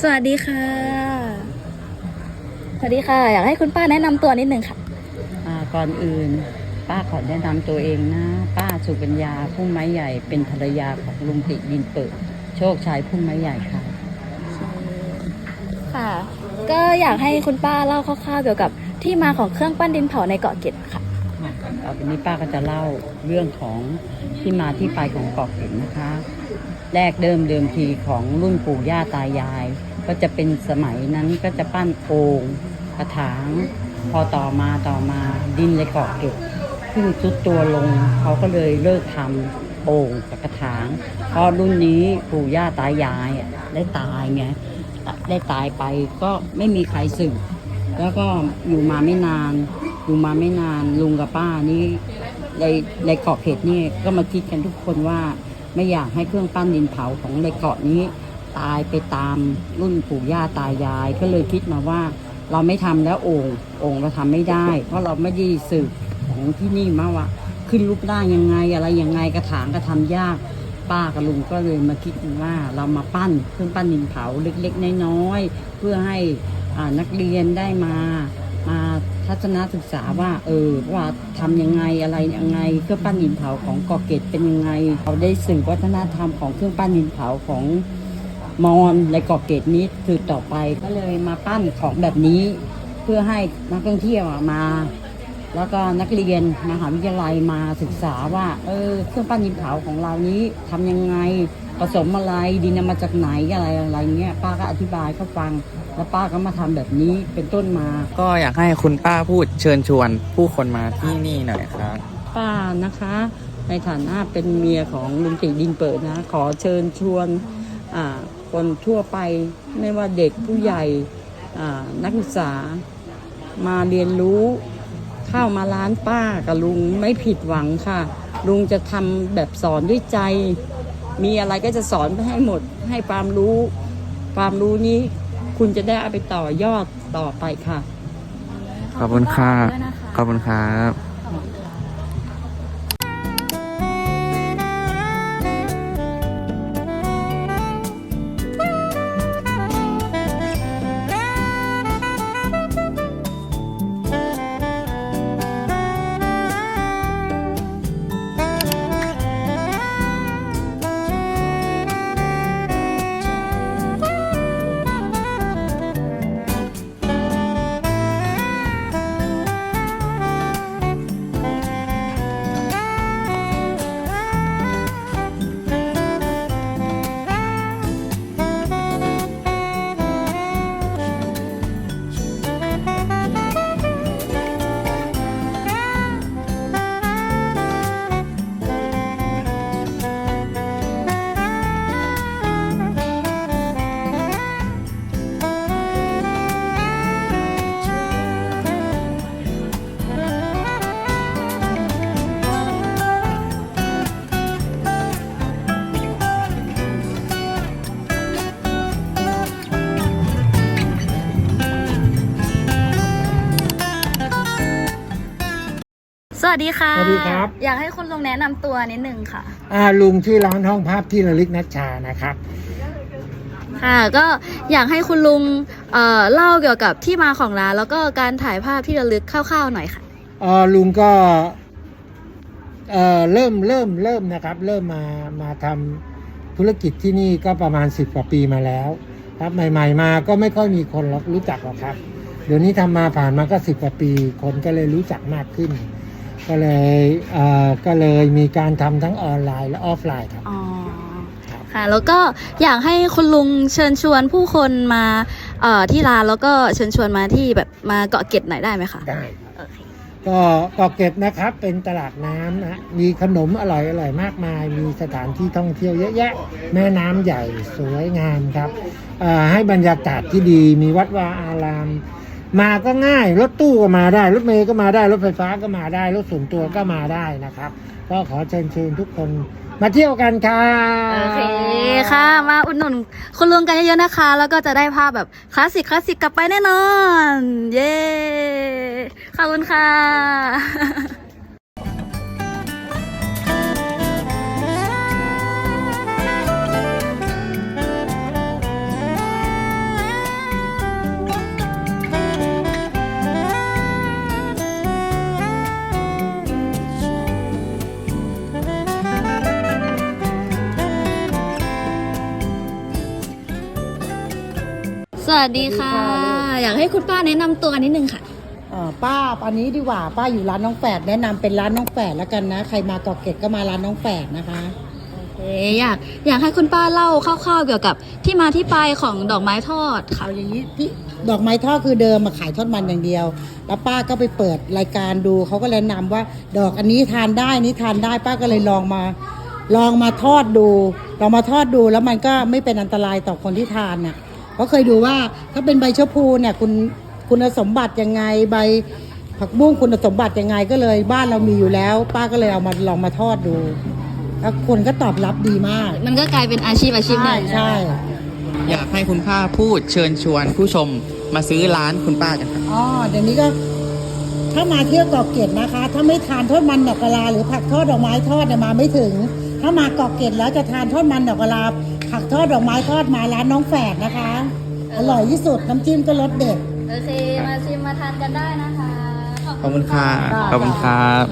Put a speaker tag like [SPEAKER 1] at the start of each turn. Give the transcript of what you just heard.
[SPEAKER 1] สวัสดีค่ะ สวัสดีค่ะ อยากให้คุณป้าแนะนำตัวนิดนึงค่ะ
[SPEAKER 2] อ่าก่อนอื่น ป้าขอแนะนำตัวเองนะ ป้าสุกัญญาพุ่มไม้ใหญ่เป็นภรรยาของลุงติดินเปิด โชคชัยพุ่มไม้ใหญ่ค่ะ
[SPEAKER 1] ค่ะ ก็อยากให้คุณป้าเล่าคร่าวๆเกี่ยวกับที่มาของเครื่องปั้นดินเผาในเกาะเกร็ด ค่ะ
[SPEAKER 2] ต่อไปนี้ป้าก็จะเล่าเรื่องของที่มาที่ไปของเกาะเกร็ดนะคะ แรกเดิมเดิมทีของรุ่นปู่ย่าตายาย ก็จะเป็นสมัยนั้นก็จะปั้นโอ่งกระถาง พอต่อมาต่อมาดินในเกาะเกร็ดขึ้นซุดตัวลงเขาก็เลยเลิกทำโอ่งกับกระถางเพราะรุ่นนี้ปู่ย่าตายายได้ตายไงได้ตายไปก็ไม่มีใครสืบแล้วก็อยู่มาไม่นาน อยู่มาไม่นานลุงกับป้านี่ในในเกาะเขตนี่ก็มาคิดกันทุกคนว่า ไม่อยากให้เครื่องปั้นดินเผาของในเกาะนี้ ตายไปตามรุ่นปู่ย่าตายาย ก็เลยคิดมาว่า เราไม่ทำแล้วโอ่งโอ่งเราทำไม่ได้ เพราะเราไม่ได้สืบของที่นี่มาว่า ขึ้นรูปได้ยังไงอะไรยังไงกระถางก็ทำยากป้ากับลุงก็เลยมาคิดว่าเรามาปั้นเครื่องปั้นดินเผาเล็กๆน้อยๆเพื่อให้นักเรียนได้มามา ทัศนศึกษาว่า เออว่าทำยังไงอะไรยังไงเครื่องปั้นดินเผาของเกาะเกร็ดเป็นยังไงเขาได้สืบวัฒนธรรมของเครื่องปั้นดินเผาของมอญในเกาะเกร็ดนี้สืบต่อไปก็เลยมาปั้นของแบบนี้ เพื่อให้นักท่องเที่ยวมา แล้วก็นักเรียนมหาวิทยาลัยมาศึกษาว่าเออเครื่องปั้นดินเผาของเรานี้ทำยังไงผสมอะไรดินมาจากไหนอะไรอะไรเงี้ยป้าก็อธิบายเขาฟัง แล้วป้าก็มาทำแบบนี้เป็นต้นมา
[SPEAKER 3] ก็อยากให้คุณป้าพูดเชิญชวนผู้คนมาที่นี่หน่อยครับ
[SPEAKER 2] ป้านะคะในฐานะเป็นเมียของลุงติดินเปิดนะ ขอเชิญชวนคนทั่วไปไม่ว่าเด็กผู้ใหญ่นักศึกษามาเรียนรู้ ข้ามาร้านป้ากับลุงไม่ผิดหวังค่ะ ลุงจะทำแบบสอนด้วยใจ มีอะไรก็จะสอนไปให้หมด ให้ความรู้ ความรู้นี้คุณจะได้เอาไปต่อยอดต่อไปค่ะ
[SPEAKER 3] ขอบคุณค่ะ
[SPEAKER 1] ด้วยนะคะ
[SPEAKER 3] ขอบคุณครับ
[SPEAKER 1] วัสดีค่ะ
[SPEAKER 4] สวัสดีครับ
[SPEAKER 1] อยากให้คุณลุงแนะนำตัวนิดนึงค่ะ
[SPEAKER 4] อ่าลุงที่ร้านห้องภาพที่ระลึกนัชชานะครับ
[SPEAKER 1] ค่ะ ก็อยากให้คุณลุงเอ่อเล่าเกี่ยวกับที่มาของร้าน แล้วก็การถ่ายภาพที่ระลึกคร่าวๆหน่อยค่ะ
[SPEAKER 4] เออลุงก็เออเริ่มเริ่มเริ่มนะครับ เริ่มมามาทำธุรกิจที่นี่ก็ประมาณ 10กว่าปีมาแล้ว ครับใหม่ ๆ มาก็ไม่ค่อยมีคนรู้จักหรอกครับ เดี๋ยวนี้ทำมาผ่านมาก็สิบกว่าปี คนก็เลยรู้จักมากขึ้น ก็เลยเอ่อก็เลยมีการทำทั้งออนไลน์และออฟไลน์ครับ
[SPEAKER 1] อ๋อค่ะ แล้วก็อยากให้คุณลุงเชิญชวนผู้คนมาเอ่อที่ร้านแล้วก็เชิญชวนมาที่แบบมาเกาะเกร็ดหน่อยได้ไหมคะ
[SPEAKER 4] ได้
[SPEAKER 1] โอเค
[SPEAKER 4] ก็เกาะเกร็ดนะครับเป็นตลาดน้ำนะมีขนมอร่อยอร่อยมากมาย มีสถานที่ท่องเที่ยวเยอะแยะ แม่น้ำใหญ่สวยงามครับเอ่อให้บรรยากาศที่ดีมีวัดวาอาราม มาก็ง่ายรถตู้ก็มาได้ รถเมล์ก็มาได้ รถไฟฟ้าก็มาได้ รถส่วนตัวก็มาได้นะครับ ก็ขอเชิญชวนทุกคนมาเที่ยวกันค่ะ
[SPEAKER 1] โอเคค่ะ มาอุดหนุนคุณลุงกันเยอะๆนะคะ แล้วก็จะได้ภาพแบบคลาสสิกคลาสสิกกลับไปแน่นอน เย้ขอบคุณค่ะ สวัสดีค่ะ อยากให้คุณป้าแนะนำตัวนิดนึงค่ะ
[SPEAKER 5] เอ่อป้าอันนี้ดีกว่าป้าอยู่ร้านน้องแฝดแนะนำเป็นร้านน้องแฝดแล้วกันนะใครมาเกาะเกร็ดก็มาร้านน้องแฝดนะคะ
[SPEAKER 1] เอ๊ะอยากอยากให้คุณป้าเล่าคร่าวๆเกี่ยวกับที่มาที่ไปของดอกไม้ทอดค่ะ
[SPEAKER 5] เอาอย่างนี้พี่ดอกไม้ทอดคือเดิมมาขายทอดมันอย่างเดียว แล้วป้าก็ไปเปิดรายการดูเขาก็แนะนำว่า ดอกอันนี้ทานได้นี้ทานได้ป้าก็เลยลองมา ลองมาทอดดูลองมาทอดดูแล้วมันก็ไม่เป็นอันตรายต่อคนที่ทานน่ะ เพราะเคยดูว่าถ้าเป็นใบชะพูเนี่ยคุณคุณสมบัติยังไงใบผักบุ้งคุณสมบัติยังไงก็เลย บ้านเรามีอยู่แล้ว ป้าก็เลยเอามาลองมาทอดดูแล้วคนก็ตอบรับดีมาก
[SPEAKER 1] มันก็กลายเป็นอาชีพอาชีพห
[SPEAKER 5] ใช่
[SPEAKER 1] นึ่ง
[SPEAKER 5] ใช่
[SPEAKER 3] อยากให้คุณป้าพูดเชิญชวนผู้ชมมาซื้อร้านคุณป้ากันครับ
[SPEAKER 5] อ๋อเดี๋ยวนี้ก็ถ้ามาเที่ยวเกาะเกร็ดนะคะ ถ้าไม่ทานทอดมันดอกกะลาหรือผักทอดดอกไม้ทอดเนี่ยมาไม่ถึง ถ้ามาเกาะเกร็ดแล้วจะทานทอดมันดอกกะลา ผักทอดดอกไม้ทอดมาร้านน้องแฝดนะคะ อร่อยที่สุดน้ำจิ้มก็รสเด็ด
[SPEAKER 1] โอเค มาชิมมาทานกันได้นะคะ
[SPEAKER 3] ขอบคุณค่ะ ขอบคุณครับ